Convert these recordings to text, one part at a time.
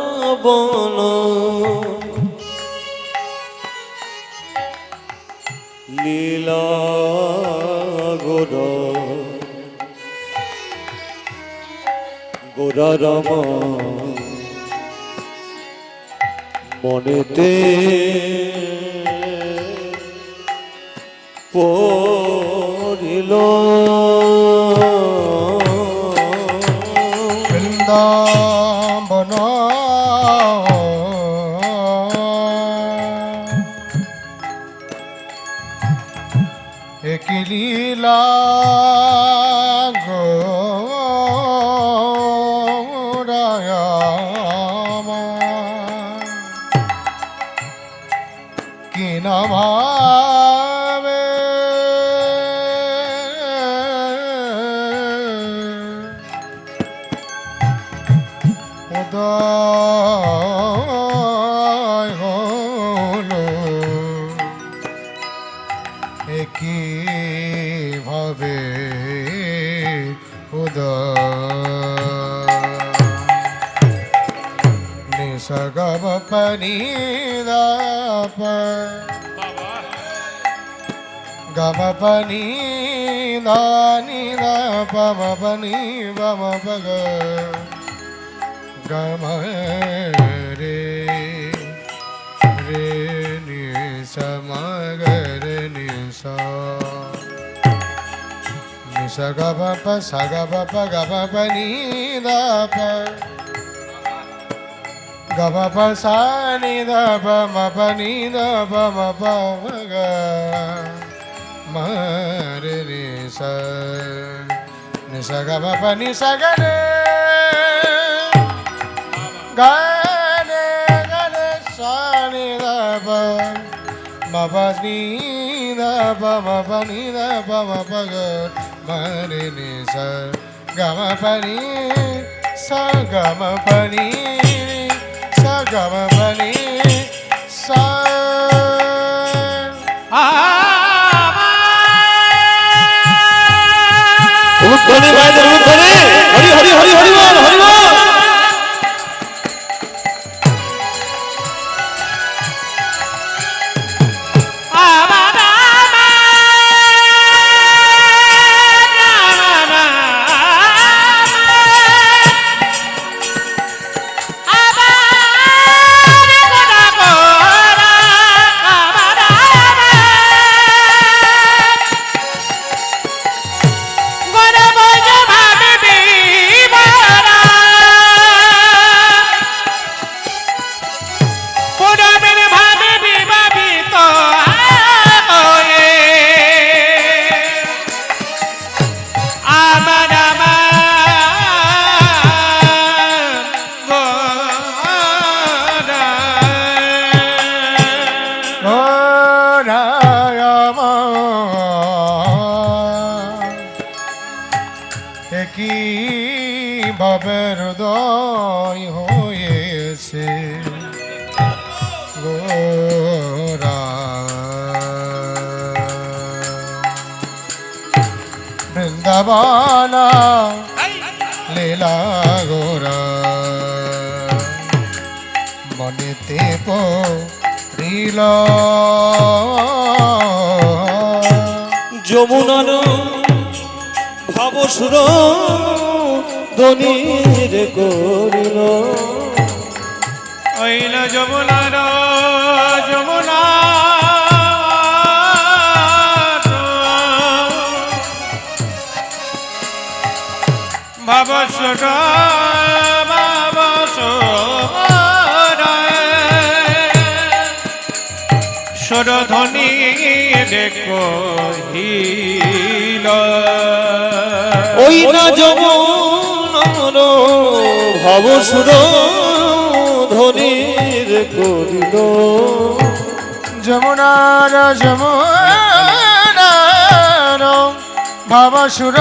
বৃন্দাবন। লীলা গোরা গোরা রাম মনেতে পড়িল বৃন্দাবন। একই লীলা গোরায়ামা কি না प गम पनी दानी दा पम पनी बम पग गम रे रे नि समग रे नि सा नि स ग प स ग प ग प नी दा प ప ప సా ని ద ప మ ప ని ద ప మ ప మ గ మ రే ని స ని సగ ప ప ని సగ రే గనే గనే సా ని ద ప మ ప ని ద ప మ ప ని ద ప మ ప గ మ రే ని స గ మ ప ని స గ మ হরি হরি হরি হরি বল হরি বল। হয়েছে গোরা। বৃন্দাবনা। লীলা গোরা। মনেতে পড়িল যমুনার ভাবসুর ধ্বনির করিল ওইল যমুনার যমুনা। ভাবসর স্বরধ্বনি দেখো হিল ওই না যমুনার ভব সুর ধ্বনির করিল। যমুনার যমুনার ভাবসুর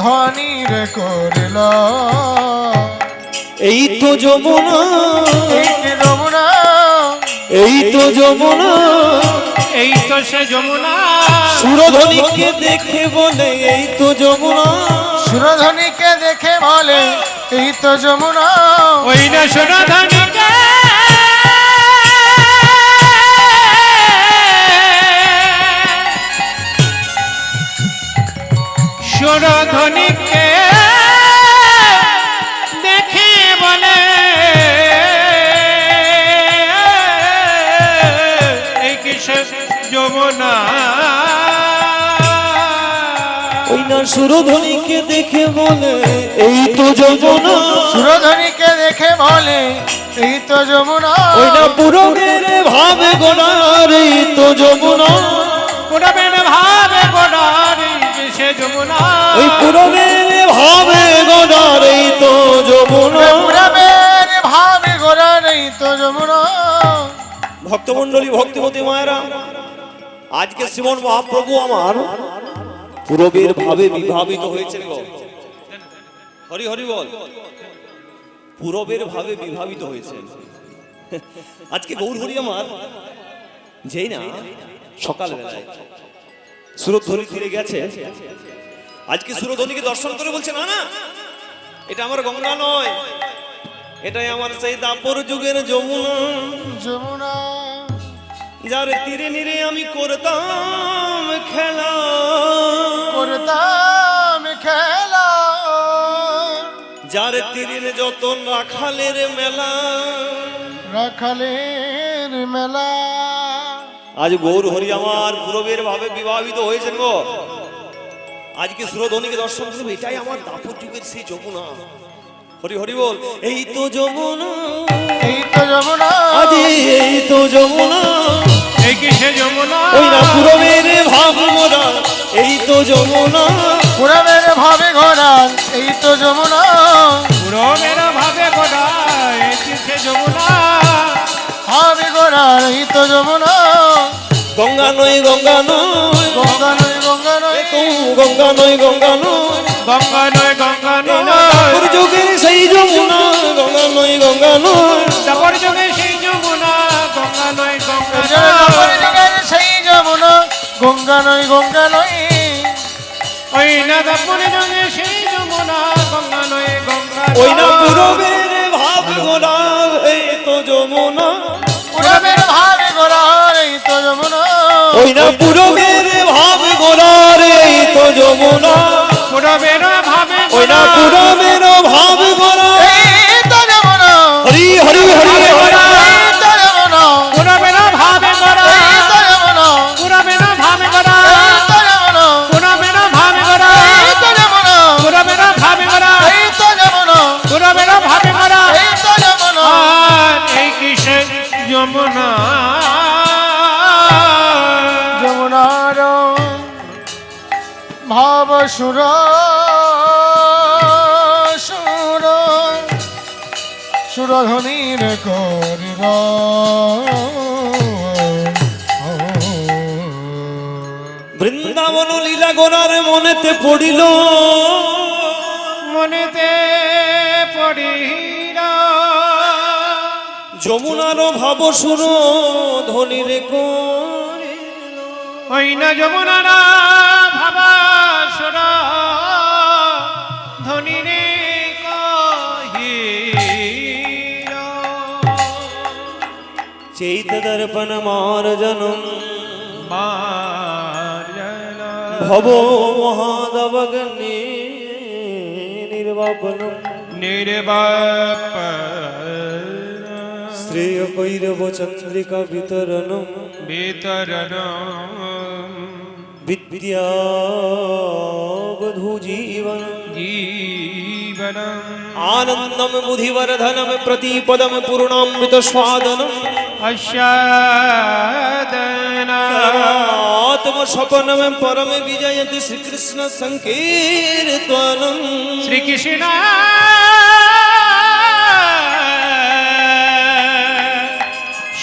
ধনির করিল। এই তো যমুনা এই যমুনা এই তো যমুনা। এই তো সে যমুনা। সুরধ্বনিকে দেখে বলে এই তো যমুনা। সুরধনিকে দেখে বলে এই তো যমুনা। ওই না দেখে বলে এই কিসের যমুনা? ওই না সুরধ্বনিকে দেখে বলে এই তো যমুনা। সুরধনিকে দেখে বলে এই তো যমুনা। ওই না পুরবের ভাবে গোনার এই তো যমুনা। পুরবেন ভাবে গোডারি সে যমুনা। ওই পুরবের ভাবে গোনার এই তো যমুনা। পুরাবের ভাবে গোড়ার এই তো যমুনা। ভক্তমন্ডলী ভক্তিমতী মায়েরা আজকে শ্রীমন মহাপ্রভু আমার পূরবের ভাবে বিভাবিত হয়েছেন গো হরি হরি বল। পূরবের ভাবে বিভাবিত হয়েছেন আজকে গৌর হরি আমার। যেই না সকাল বেলায় সুরধ্বনি তীরে গেছে। আজকে সুরধ্বনিকে দর্শন করে বলছে না না এটা আমার গঙ্গা নয়। এটাই আমার সেই দাপর যুগের যমুনা। যমুনা। যার তীরে নিরে আমি করতাম খেলা। করতাম খেলা। যার তীরে যত রাখালের মেলা। রাখালের মেলা। আজ গৌর হরি আমার পূরবের ভাবে বিবাহিত হয়েছেন গো। আজকে সুরধ্বনিকে দর্শন করব? এটাই আমার দাপর যুগের সেই যমুনা। হরি হরি বল এই তো যমুনা। এই তো যমুনা। আজ এই তো যমুনা। ওই না পূরবের ভাব মোরা এই তো যমুনা। পুরাবের ভাবে ঘোরান এই তো যমুনা। পুরবের ভাবে গোডা এই কিসে যমুনা? ভাবে ঘোরান এই তো যমুনা। গঙ্গা নয় গঙ্গা নয় গঙ্গা নয় গঙ্গা নয় তো গঙ্গা নয় গঙ্গা নয় গঙ্গা নয় গঙ্গা নয় যুগের সেই যমুনা। গঙ্গা নয় গঙ্গা নয় ওই না তারপর যুগে সেই যমুনা গঙ্গা নয় গঙ্গা ওই না। পুরবের ভাব গোলা এই তো যমুনা। পুরাবের ভাবে ঘোরান এই তো যমুনা। ওই না পুরবের ভাব গোলার এই তো যমুনা। পুরবের ভাবে ওই না পুরবের ভাব গোলা যমুনা। যমুনার ভাব সুর সুর সুরধ্বনির করির বৃন্দাবন লীলা গোনার মনেতে পড়িল। মনেতে পড়িরা যমুনার ভাব সুর ধনি রে ওই না যমুনার ভাব সুর ধনি রে চৈত দর্পণ মার জনম। ভব মহাদবগণে নির্বাপন নির্বাপন শ্রেয় কৈরব চন্দ্রিকা বিতরণ বিতরণ विद्यावधूजीवन जीवनम् आनन्दं बुधिवर्धनं प्रतिपदं पूर्णामृतस्वादनम् आत्मस्वपनं परम विजयति श्रीकृष्णसङ्कीर्तनं श्रीकृष्ण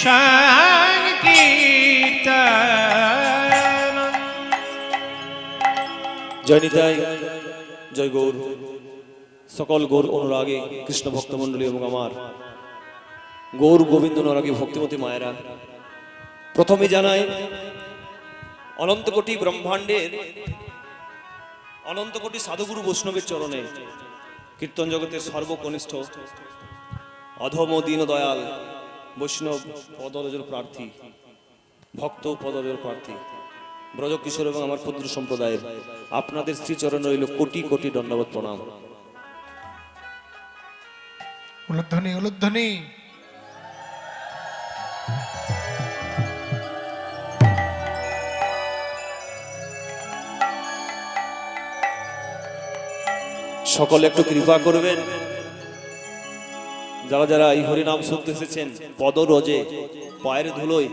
সংকীর্তন। জয় নিতাই, জয় গৌর। সকল গৌর অনুরাগে কৃষ্ণ ভক্তমণ্ডলী এবং আমার গৌর গোবিন্দ অনুরাগী ভক্তিমতী মায়েরা, প্রথমে জানাই অনন্তকোটি ব্রহ্মাণ্ডের অনন্তকোটি সাধুগুরু বৈষ্ণবের চরণে কীর্তন জগতের সর্বকনিষ্ঠ অধম দীন দয়াল বৈষ্ণব পদরজর প্রার্থী ভক্ত পদরজর প্রার্থী। ব্রজকিশোর এবং আমার ক্ষুদ্র সম্প্রদায়ের আপনাদের শ্রীচরণ রইল কোটি কোটি দণ্ডবত প্রণাম। উলুধ্বনি উলুধ্বনি। সকলে একটু কৃপা করবেন। যারা যারা এই হরিনাম শুনতে এসেছেন পদ পদরজে, পায়ের ধুলোয়,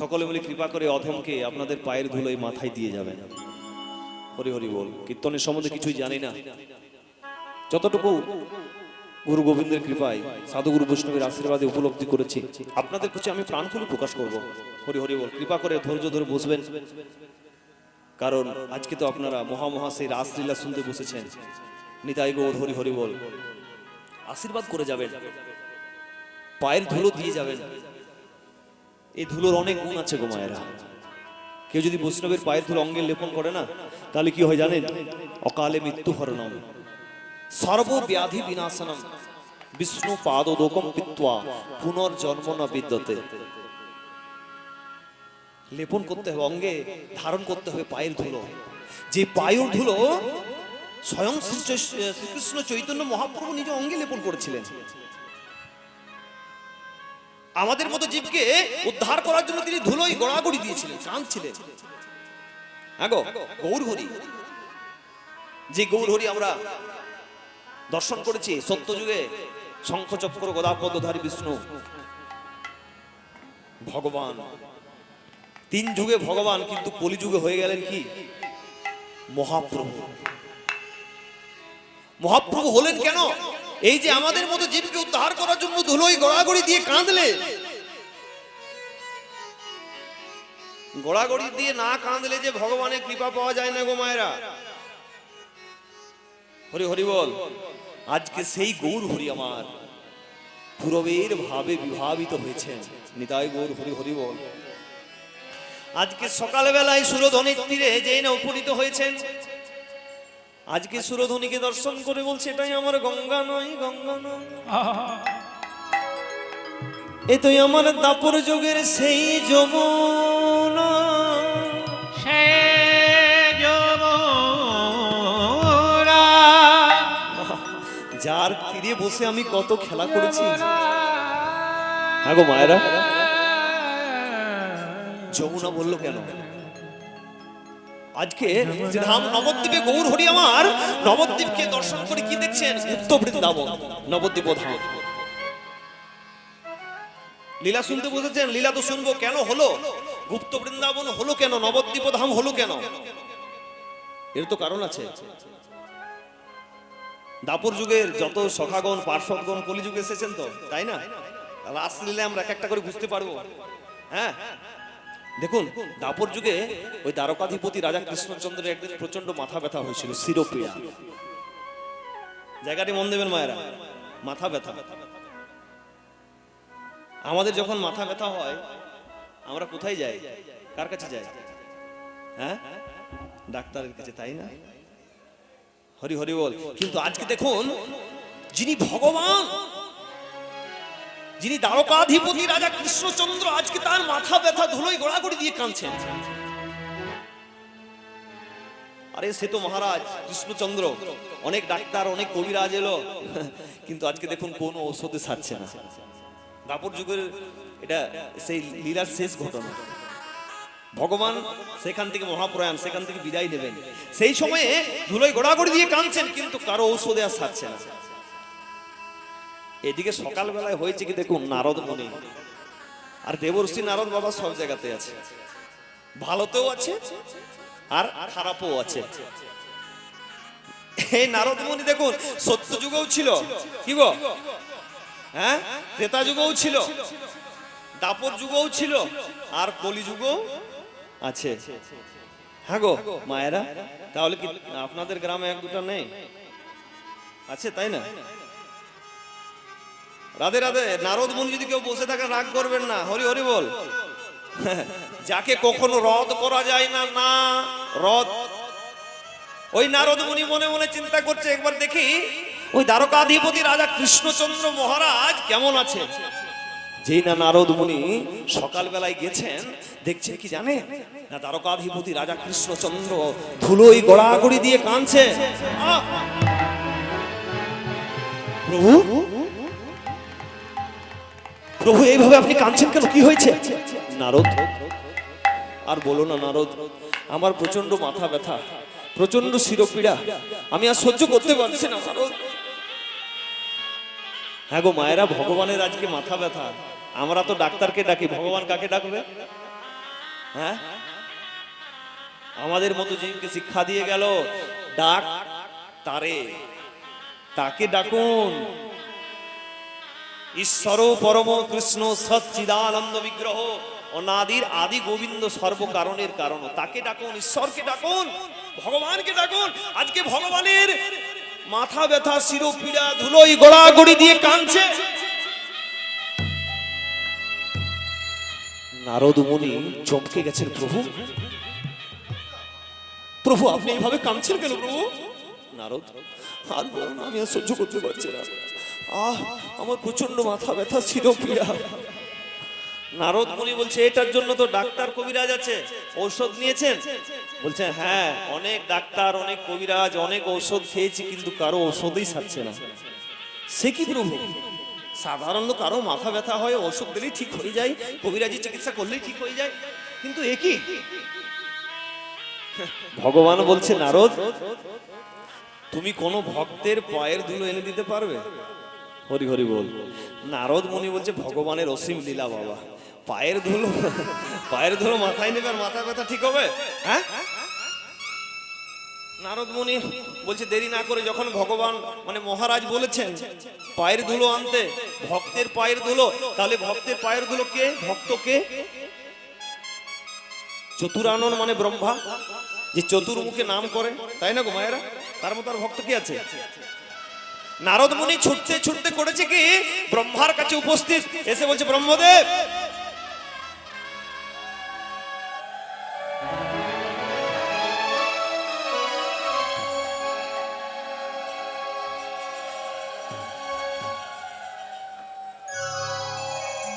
সকলে মিলে কৃপা করে অধমকে আপনাদের পায়ের ধুলোয় মাথায় দিয়ে যাবেন। হরি হরি বল, কীর্তনের সম্বন্ধে কিছুই জানি না। যতটুকু গুরু গোবিন্দের কৃপায় সাধু গুরু বৈষ্ণবের আশীর্বাদে উপলব্ধি করেছি, আপনাদের কাছে আমি প্রাণ খুলে প্রকাশ করব। হরি হরি বল, কৃপা করে ধৈর্য ধরে বসবেন। কারণ আজকে তো আপনারা মহা মহা সেই রাসলীলা শুনতে বসেছেন। নিতাই গৌর, হরি হরি বল। আশীর্বাদ করে যাবেন। পায়ের ধুলো দিয়ে যাবেন। এই ধুলোর অনেক গুণ আছে গো মায়েরা। কেউ যদি বৈষ্ণবের পায়ের ধুলো অঙ্গে লেপন করে না, তাহলে কি হয় জানেন? অকালে মৃত্যু হরণম। সর্বব্যাধি বিনাশনম। বিষ্ণু পাদোদকম পিত্বা পুনর্জন্ম ন বিদ্যতে। লেপন করতে হবে, অঙ্গে ধারণ করতে হবে পায়ের ধুলো। যে পায়ের ধুলো স্বয়ং শ্রী শ্রীকৃষ্ণ চৈতন্য মহাপ্রভু নিজ অঙ্গে লেপন করেছিলেন। আমাদের মতো জীবকে উদ্ধার করার জন্য তিনি ধুলোই গড়াগড়ি দিয়েছিলেন কাঁদছিলেন হ্যাঁ গো গৌর হরি যে গৌরহরি আমরা দর্শন করেছি সত্য যুগে শঙ্খচক্র গদাপদধারী বিষ্ণু, ভগবান। তিন যুগে ভগবান, কিন্তু কলিযুগে হয়ে গেলেন কি? মহাপ্রভু। মহাপ্রভু হলেন কেন? এই যে আমাদের মতো জীবকে উদ্ধার করার জন্য ধুলোই গড়াগড়ি দিয়ে কাঁদলে। গড়াগড়ি দিয়ে না কাঁদলে যে ভগবানের কৃপা পাওয়া যায় না গো মায়েরা। হরি হরি বল, আজকে সেই গৌর হরি আমার। পূরবের ভাবে বিভাবিত হয়েছেন। নিতাই গৌর, হরি হরি বল। আজকে সকালবেলায় সুরধনির তীরে যে না উপনীত হয়েছেন আজকে সুরধনীকে দর্শন করে বলছে এটাই আমার গঙ্গা নয় গঙ্গা নয়। এ তো আমার দাপর যুগের সেই যমুনা। যার তীরে বসে আমি কত খেলা করেছি। হ্যাঁ গো মায়েরা। যমুনা বলল কেন? আজকে যে ধাম নবদ্বীপে গৌর হরি আমার, নবদ্বীপকে দর্শন করে কি দেখছেন? গুপ্ত বৃন্দাবন, নবদ্বীপ ধাম। লীলা শুনতে বসেছেন, লীলা তো শুনব, কেন হলো? গুপ্ত বৃন্দাবন হলো কেন? নবদ্বীপ ধাম হলো কেন? এর তো কারণ আছে। দাপর যুগের যত সখাগণ, পার্শ্বগণ, কলিযুগে এসেছেন তো, তাই না? রাসলীলা আমরা এক একটা করে বুঝতে পারব। হ্যাঁ? দেখুন, দাপর যুগে ওই দ্বারকাধিপতি রাজা কৃষ্ণচন্দ্রের একদিন প্রচণ্ড মাথা ব্যথা হয়েছিল শিরোপ্রিয়া জায়গাটি মন দেবেন মায়েরা, মাথা ব্যথা। আমাদের যখন মাথা ব্যথা হয়, আমরা কোথায় যাই? কার কাছে যাই? হ্যাঁ? ডাক্তারের কাছে, তাই না? হরি হরি বল। কিন্তু আজকে দেখুন, যিনি ভগবান যিনি দ্বারকাধিপতি রাজা কৃষ্ণচন্দ্র, আজকে তার মাথা ব্যথা ধুলোই গড়াগড়ি দিয়ে কাঁদছেন। আরে সে তো মহারাজ, কৃষ্ণচন্দ্র, অনেক ডাক্তার, অনেক কবিরাজ এলো। কিন্তু আজকে দেখুন কোনো ঔষধে সারছে না। দাপর যুগের এটা সেই লীলার শেষ ঘটনা। ভগবান সেখান থেকে মহাপ্রয়াণ, সেখান থেকে বিদায় নেবেন। সেই সময়ে ধুলোয় গোড়াগড়ি দিয়ে কাঁদছেন, কিন্তু কারও ঔষধে আর সারছে না। এদিকে সকালবেলায় হয়েছে কি দেখুন নারদ মনে আর দেবর্ষি নারদ বাবা সব জায়গাতে আছে। ভালোতেও আছে আর খারাপও আছে। এই নারদ মুনি দেখুন সত্য যুগেও ছিল। কি গো? হ্যাঁ? ত্রেতা যুগেও ছিল। দাপর যুগেও ছিল। আর কলি যুগও আছে। হ্যাঁ গো, মায়েরা? তাহলে কি আপনাদের গ্রামে এক দুটা নেই? আছে, তাই না? রাধে রাধে, নারদ মুনি যদি কেউ বসে থাকে, রাগ করবেন না। হরি হরি বল। যাকে কখনো রদ করা যায় না না, রদ। ওই নারদ মুনি মনে মনে চিন্তা করছে, একবার দেখি, ওই দ্বারকাধিপতি রাজা কৃষ্ণচন্দ্র মহারাজ কেমন আছে? যেই না নারদ মুনি সকালবেলায় গেছেন দেখছেন কি জানে? না, দ্বারকাধিপতি রাজা কৃষ্ণচন্দ্র ধুলোই গড়াগড়ি দিয়ে কাঁদছে। প্রভু প্রভু, এইভাবে আপনি কাঁদছেন কেন? কি হয়েছে? নারদ, আর বলো না নারদ, আমার প্রচণ্ড মাথা ব্যথা প্রচণ্ড শিরপীড়া। আমি আর সহ্য করতে পারছি না, নারদ। হ্যাঁ গো, মায়েরা, ভগবানের আজকে মাথা ব্যথা। আমরা তো ডাক্তারকে ডাকি, ভগবান কাকে ডাকবে? হ্যাঁ? আমাদের মতো জীবকে শিক্ষা দিয়ে গেল, ডাক তারে, তাকে ডাকুন। ঈশ্বর পরম কৃষ্ণ সচ্চিদানন্দ বিগ্রহ। অনাদির আদি গোবিন্দ সর্বকারণের কারণ। তাকে ডাকুন, ঈশ্বরকে ডাকুন, ভগবানকে ডাকুন। আজকে ভগবানের মাথা ব্যথা, শিরোপীড়া ধুলোই গোড়াগড়ি দিয়ে কাঁদছে। নারদ মুনি চমকে গেছেন, প্রভু প্রভু, আপনি এইভাবে কাঁদছেন কেন প্রভু? নারদ, আর বলো না, আমি আর সহ্য করতে পারছি না। আহ, আমার প্রচণ্ড মাথা ব্যথা ছিল পীড়া নারদ মুনি বলছে, এটার জন্য তো ডাক্তার কবিরাজ আছে। ঔষধ নিয়েছেন? বলছে হ্যাঁ অনেক ডাক্তার, অনেক কবিরাজ, অনেক ঔষধ খেয়েছি, কিন্তু কারও ঔষধই সারছে না। সে কি প্রভু? সাধারণত কারও মাথা ব্যথা হয় ওষুধ দিলেই ঠিক হয়ে যায়, কবিরাজি চিকিৎসা করলেই ঠিক হয়ে যায়। কিন্তু একই ভগবান বলছে, নারদ, তুমি কোনো ভক্তের পায়ের ধুলো এনে দিতে পারবে? হরি হরি বল। নারদ মুনি বলছে, ভগবানের অসীম লীলা বাবা। পায়ের ধুলো পায়ের ধুলো মাথায় নেবে আর মাথা ব্যথা ঠিক হবে? হ্যাঁ? নারদ মুনি বলছে, দেরি না করে যখন ভগবান মানে মহারাজ বলেছেন, পায়ের ধুলো আনতে, ভক্তের পায়ের ধুলো, তাহলে ভক্তের পায়ের ধুলো কে? ভক্ত কে? চতুরানন মানে ব্রহ্মা, যে চতুর্মুখে নাম করে তাই না গো মায়েরা? তার মতো আর ভক্ত কি আছে? নারদ মুনি ছুটতে ছুটতে করেছে কি? ব্রহ্মার কাছে উপস্থিত। এসে বলছে, ব্রহ্মদেব!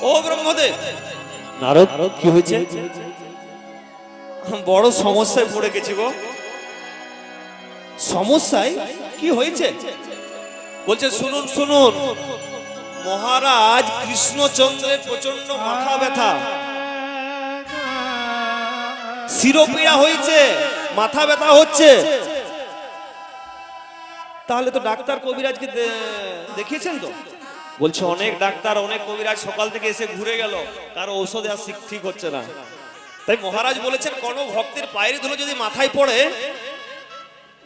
ও ব্রহ্মদেব! নারদ, কি হয়েছে? বড় সমস্যায় পড়ে গেছি গো। সমস্যায়? কি হয়েছে? বলছে, শুনুন শুনুন। মহারাজ কৃষ্ণচন্দ্রের প্রচণ্ড মাথা ব্যথা। শিরোপীড়া হয়েছে, মাথা ব্যথা হচ্ছে। তাহলে তো ডাক্তার কবিরাজকে দেখিয়েছেন তো? বলছে, অনেক ডাক্তার, অনেক কবিরাজ সকাল থেকে এসে ঘুরে গেল। কারও ঔষধে আর ঠিক- হচ্ছে না। তাই মহারাজ বলেছেন কোনো ভক্তের পায়ের ধুলো যদি মাথায় পড়ে,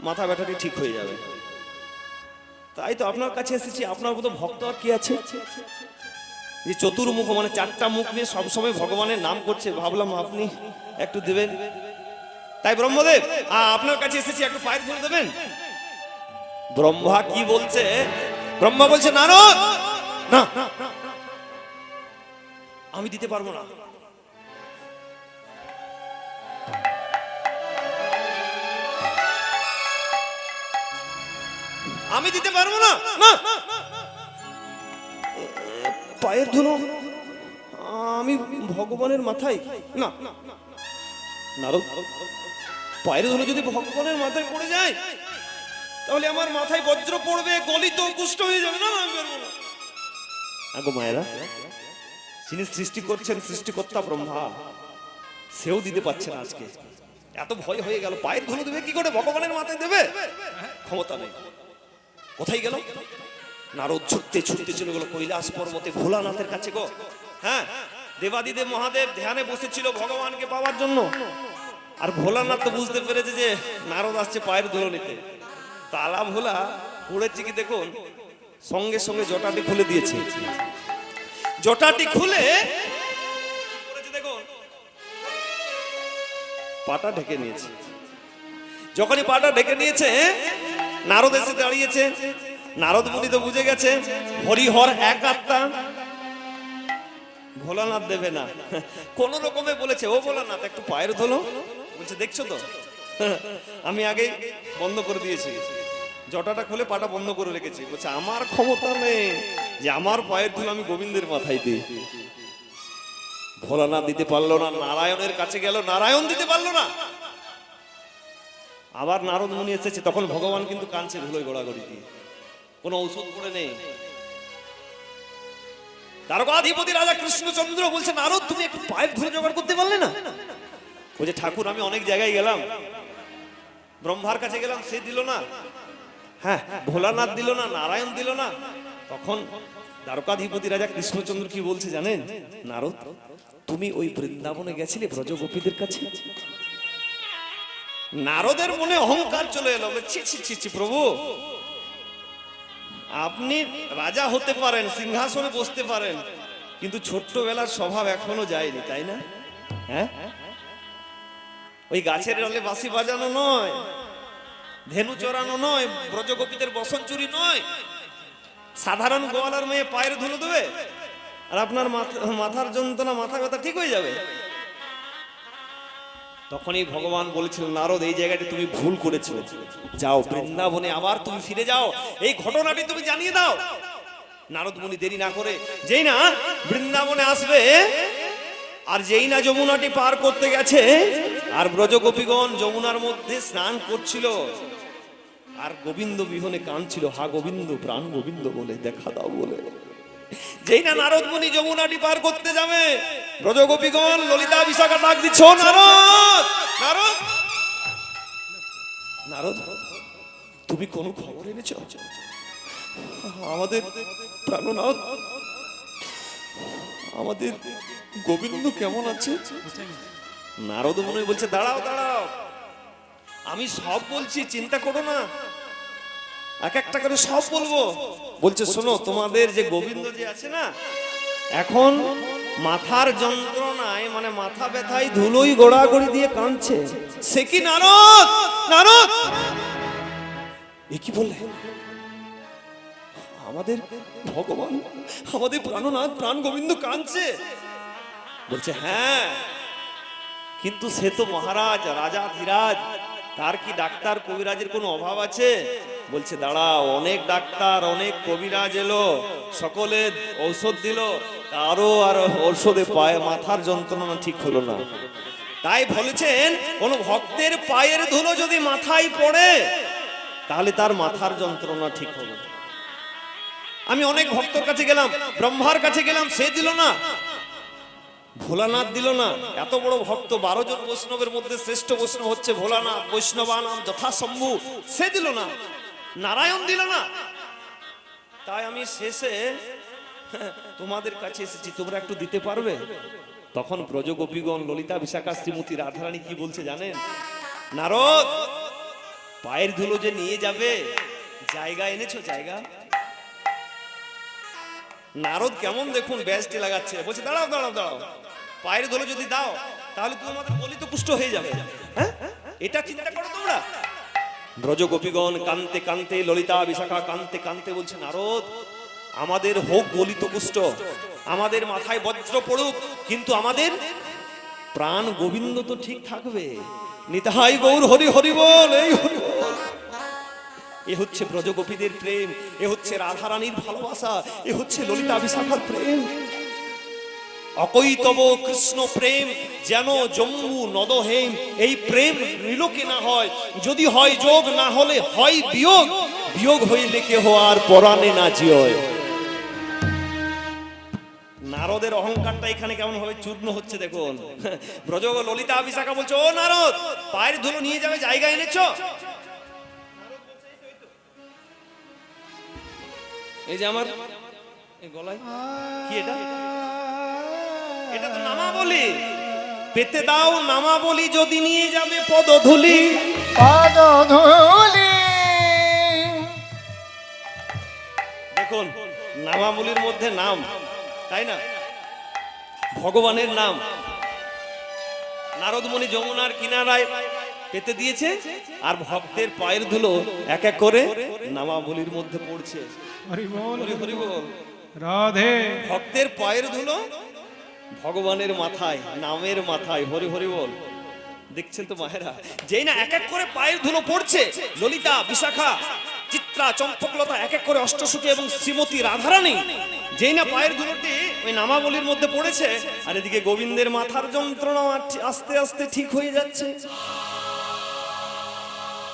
মাথা ব্যথাটি ঠিক হয়ে যাবে। তাই তো আপনার কাছে এসেছি। আপনার মতো ভক্ত আর কি আছে? যে চতুর্মুখ মানে চারটা মুখ নিয়ে সবসময় ভগবানের নাম করছে। ভাবলাম আপনি একটু দেবেন। তাই ব্রহ্মদেব আপনার কাছে এসেছি, একটু পায়ের ধুলো দেবেন? ব্রহ্মা কি বলছে? ব্রহ্মা বলছে, নারদ! না। আমি দিতে পারব না। আমি দিতে পারব না? পায়ের ধুলো? আমি ভগবানের মাথায় না। নারদ, পায়ের ধুলো যদি ভগবানের মাথায় পড়ে যায়, তাহলে আমার মাথায় বজ্র পড়বে, গলিত কুষ্ঠ হয়ে যাবে না, আমি পারব না। আগো মায়েরা, যিনি সৃষ্টি করছেন, সৃষ্টিকর্তা ব্রহ্মা, সেও দিতে পারছে না আজকে। এত ভয় হয়ে গেল, পায়ের ধুলো দেবে, কি করে ভগবানের মাথায় দেবে? ক্ষমতা নেই। কোথায় গেল? নারদ ছুটতে ছুটতে চলে গেল কৈলাস পর্বতে ভোলানাথের কাছে গো। হ্যাঁ দেবাদিদেব মহাদেব ধ্যানে বসেছিল ভগবানকে পাওয়ার জন্য। আর ভোলানাথ তো বুঝতে পেরেছে যে নারদ আসছে পায়ের ধুলো নিতে। তালা ভোলা পড়েছে কি দেখুন? সঙ্গে সঙ্গে জটাটি খুলে দিয়েছে। জটাটি খুলে পাটা ঢেকে নিয়েছে। যখনই পাটা ঢেকে নিয়েছে নারদ এসে দাঁড়িয়েছে। নারদ মুনি তো বুঝে গেছে, হরিহর এক আত্মা ভোলানাথ দেবে না। কোন রকমে বলেছে, ও ভোলানাথ, একটু পায়ের ধুলো। বলছে, দেখছ তো? আমি আগে বন্ধ করে দিয়েছি। জটাটা খুলে পাটা বন্ধ করে রেখেছি। বলছে, আমার ক্ষমতা নেই যে আমার পায়ের ধুলো আমি গোবিন্দের মাথায় দিই। ভোলানাথ দিতে পারল না, নারায়ণের কাছে গেল, নারায়ণ দিতে পারল না। আবার নারদ মুনি এসেছে, তখন ভগবান কিন্তু কাঁদছে ধুলোয় গোড়াগড়ি দিয়ে। কোনো ঔষধ করে নেই। তারকাধিপতি রাজা কৃষ্ণচন্দ্র বলছে, নারদ, তুমি একটু পায়ের ধরে জোগাড় করতে পারলে না? বলছে, ঠাকুর, আমি অনেক জায়গায় গেলাম। ব্রহ্মার কাছে গেলাম, সে দিল না। হ্যাঁ ভোলানাথ দিল না, নারায়ণ দিল না। তখন দ্বারকাধিপতি রাজা কৃষ্ণচন্দ্র কি বলছে জানেন? নারদ, তুমি ওই বৃন্দাবনে গেছিলে ব্রজগোপীদের কাছে? নারদের মনে অহংকার চলে এলো। ছি ছি, প্রভু। আপনি রাজা হতে পারেন, সিংহাসনে বসতে পারেন, কিন্তু ছোট্টবেলার স্বভাব এখনও যায়নি, তাই না? হ্যাঁ? ওই গাছের ডালে বাঁশি বাজানো নয়, ধেনু চড়ানো নয়, ব্রজগোপীদের বসন চুরি নয়, সাধারণ গোয়ালার মেয়ে পায়ের ধুলো দেবে, আর আপনার মাথা- মাথার যন্ত্রণা, মাথা ব্যথা ঠিক হয়ে যাবে। তখনই ভগবান বলেছিল নারদ, এই জায়গাটি তুমি ভুল করেছ। যাও, বৃন্দাবনে আবার তুমি ফিরে যাও। এই ঘটনাটি তুমি জানিয়ে দাও। নারদ মুনি দেরি না করে, যেই না, বৃন্দাবনে আসবে আর যেই না যমুনাটি পার করতে গেছে, আর ব্রজগোপীগণ যমুনার মধ্যে স্নান করছিল, আর গোবিন্দ বিহনে কাঁদছিল, হা গোবিন্দ, প্রাণ গোবিন্দ বলে দেখা দাও বলে। যেই না নারদ মুনি যমুনাটি পার করতে যাবে, ব্রজগোপীগণ, ললিতা বিশাখা ডাক দিচ্ছ, নারদ নারদ! নারদ, তুমি কোন খবর এনেছ? আমাদের প্রাণনাথ, আমাদের গোবিন্দ কেমন আছে? নারদ মনে বলছে, দাঁড়াও দাঁড়াও। আমি সব বলছি, চিন্তা করো না। এক একটা করে সব বলব। বলছে, শোনো, তোমাদের যে গোবিন্দ যে আছে না, এখন মাথার যন্ত্রণায় মানে মাথা ব্যথায় ধুলোই গোড়াগড়ি দিয়ে কাঁদছে। সে কি নারদ? নারদ? এ কি বললে? আমাদের ভগবান, আমাদের প্রাণনাথ, প্রাণ গোবিন্দ কাঁদছে। বলছে হ্যাঁ কিন্তু সে তো মহারাজ, রাজা, ধীরাজ, তার কি ডাক্তার, কবিরাজের কোনো অভাব আছে? বলছে, দাঁড়াও, অনেক ডাক্তার, অনেক কবিরাজ এলো, সকলে ঔষধ দিল, তারও আর ঔষধে পায়ে, মাথার যন্ত্রণা ঠিক হলো না। তাই বলেছেন, কোন ভক্তের পায়ের ধুলো যদি মাথায় পড়ে, তাহলে তার মাথার যন্ত্রণা ঠিক হলো আমি অনেক ভক্তর কাছে গেলাম, ব্রহ্মার কাছে গেলাম, সে দিল না, ভোলানাথ দিল না। এত বড় ভক্ত, বারো জন বৈষ্ণবের মধ্যে শ্রেষ্ঠ বৈষ্ণব হচ্ছে ভোলানাথ বৈষ্ণবানাম যথাসম্ভব, সে দিল না। নারায়ণ দিল না। তাই আমি শেষে তোমাদের কাছে এসেছি। তোমরা একটু দিতে পারবে? তখন ব্রজগোপীগণ, ললিতা, বিশাখা, শ্রীমতী রাধারানী কি বলছে জানেন? নারদ, পায়ের ধুলো যে নিয়ে যাবে, জায়গা এনেছো, জায়গা? নারদ কেমন দেখুন ব্যাসটি লাগাচ্ছে। বলছে, দাঁড়াও দাঁড়াও দাঁড়াও। পায়ের ধুলো যদি দাও, তাহলে তুমি আমাদের বলি তো পুষ্ট হয়ে যাবে। হ্যাঁ? এটা চিন্তা করো তোমরা। ব্রজ গোপীগণ কান্তে কান্তে, ললিতা বিশাখা কান্তে কান্তে বলছে, নারদ, আমাদের হোক গলিত পুষ্ট আমাদের মাথায় বজ্র পড়ুক, কিন্তু আমাদের প্রাণ গোবিন্দ তো ঠিক থাকবে নিতাই গৌর, হরি হরি বল, এই হরি। এ হচ্ছে ব্রজগোপীদের প্রেম, এ হচ্ছে রাধারানীর ভালোবাসা, এ হচ্ছে ললিতা বিশাখার প্রেম অকৈতব কৃষ্ণ প্রেম যেন জম্মু নদহেম, এই প্রেম ত্রিলোকে না হয়, যদি হয় যোগ, না হলে হয় বিয়োগ। বিয়োগ হইলে কেহ আর পরাণে না জিয় নারদের অহংকারটা এখানে কেমন ভাবে চূর্ণ হচ্ছে, দেখুন। ব্রজ ললিতা বিশাখা বলছে, ও নারদ, পায়ের ধুলো নিয়ে যাবে, জায়গা এনেছো? এই যে আমার গলায়, কি এটা? এটা তো নামা বলি পেতে দাও নামা বলি যদি নিয়ে যাবে পদধূলি। পদধূলি। দেখুন নামাবলির মধ্যে নাম তাই না? ভগবানের নাম। নারদমণি যমুনার কিনারায় পেতে দিয়েছে আর ভক্তের পায়ের ধুলো এক এক করে নামাবলির মধ্যে পড়ছে। হরি বল হরি হরি বল। রাধে। ভক্তের পায়ের ধুলো ভগবানের মাথায়, নামের মাথায়, হরি হরি বল। দেখছেন তো মায়েরা? যেই না এক এক করে পায়ের ধুলো পড়ছে, ললিতা, বিশাখা, চিত্রা, চম্পকলতা এক এক করে অষ্টসুখী এবং শ্রীমতী রাধারানী, যেই না পায়ের ধুলোটি ওই নামাবলীর মধ্যে পড়েছে, আর এদিকে গোবিন্দের মাথার যন্ত্রণা আস্তে আস্তে ঠিক হয়ে যাচ্ছে।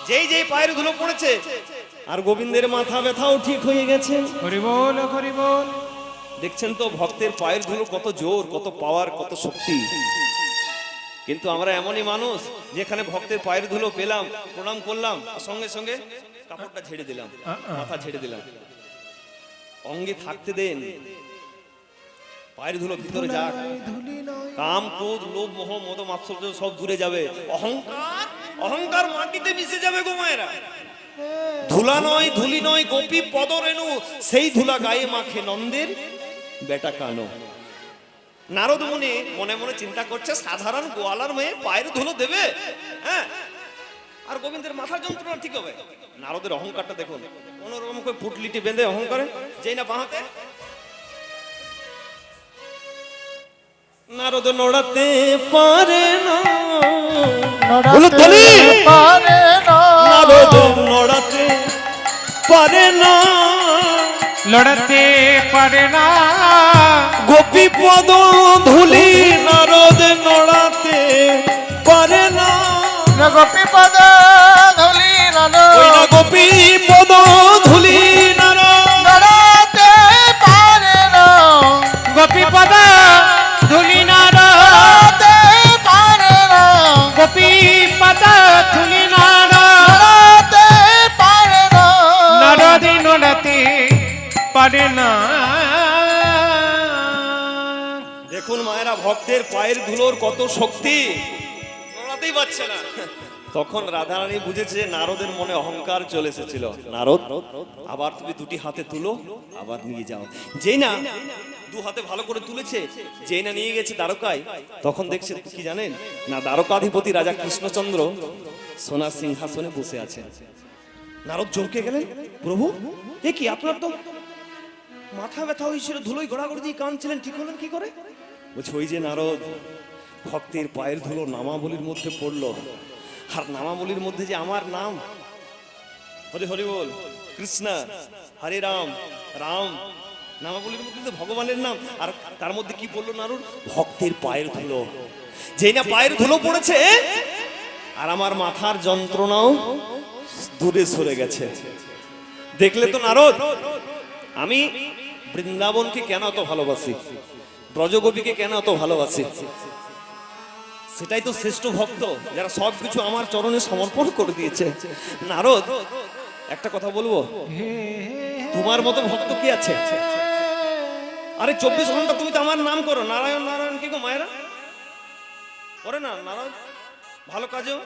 যেই যেই পায়ের ধুলো পড়েছে, আর গোবিন্দের মাথা ব্যথাও ঠিক হয়ে গেছে। হরি বল হরি বল। দেখছেন তো ভক্তের পায়ের ধুলো কত জোর কত পাওয়ার কত শক্তি। কিন্তু আমরা এমনই মানুষ যেখানে ভক্তের পায়ের ধুলো পেলাম প্রণাম করলাম সঙ্গে সঙ্গে কাপড়টা ছেড়ে দিলাম মাথা ছেড়ে দিলাম। অঙ্গে থাকতে দেন। পায়ের ধুলো ভিতরে যাক। কাম ক্রোধ লোভ মোহ মদ মাৎসর্য সব দূরে যাবে। অহংকার? অহংকার মাটিতে মিশে যাবে গো মায়েরা। ধুলা নয় ধুলি নয় গোপী পদরেণু। সেই ধুলা গায়ে মাখে নন্দের। বেটা কানো। নারদ মুনি মনে মনে চিন্তা করছে সাধারণ গোয়ালার মেয়ে পায়ের ধুলো দেবে? হ্যাঁ? আর গোবিন্দের মাথার যন্ত্রণা ঠিক হবে। নারদের অহংকারটা দেখুন। কোনোরকম করে পুটলিটি বেঁধে অহংকারে যেই না বাহাতে। নারদ নড়াতে পারে না। পারে না। নারদ নড়াতে পারে না। লড়তে পারে না। গোপী পদ ধুলি নারদ নড়াতে পারে না। গোপী পদ ভক্তের পায়ের ধুলোর কত শক্তি? নড়াতেই পারছে না। তখন রাধারানী বুঝেছে নারদের মনে অহংকার চলে এসেছিল। নারদ আবার তুমি দুটি হাতে তুলো আবার নিয়ে যাও। যেই না দু হাতে ভালো করে তুলেছে যেই না নিয়ে গেছে দ্বারকায় তখন দেখছে কি জানেন? না দ্বারকাধিপতি রাজা কৃষ্ণচন্দ্র সোনার সিংহাসনে বসে আছে। নারদ চমকে গেলেন প্রভু এ কি আপনার তো মাথা ব্যথা হয়েছিল ধুলোই গড়াগড়ি দিয়ে কাঁদছিলেন ঠিক হলেন কি করে? বলছে, ওই যে নারদ, ভক্তের পায়ের ধুলো নামাবলির মধ্যে পড়ল। আর নামাবলির মধ্যে যে আমার নাম, হরি হরি বল, কৃষ্ণ, হরে রাম রাম, নামাবলির মধ্যে ভগবানের নাম। আর তার মধ্যে কি বলল নারুর ভক্তের পায়ের ধুলো। যেই না পায়ের ধুলো পড়েছে, আর আমার মাথার যন্ত্রণাও দূরে সরে গেছে। দেখলে তো নারদ, আমি বৃন্দাবনকে কেন এত ভালোবাসি? ব্রজগোপীকে কেন এত ভালোবাসে? সেটাই তো শ্রেষ্ঠ ভক্ত, যারা সবকিছু আমার চরণে সমর্পণ করে দিয়েছে। নারদ, একটা কথা বলব? তোমার মতো ভক্ত কি আছে? আরে, চব্বিশ ঘণ্টা তুমি তো আমার নাম করো। নারায়ণ নারায়ণ, কি গো মায়েরা? করে না, নারায়ণ? ভালো কাজেও?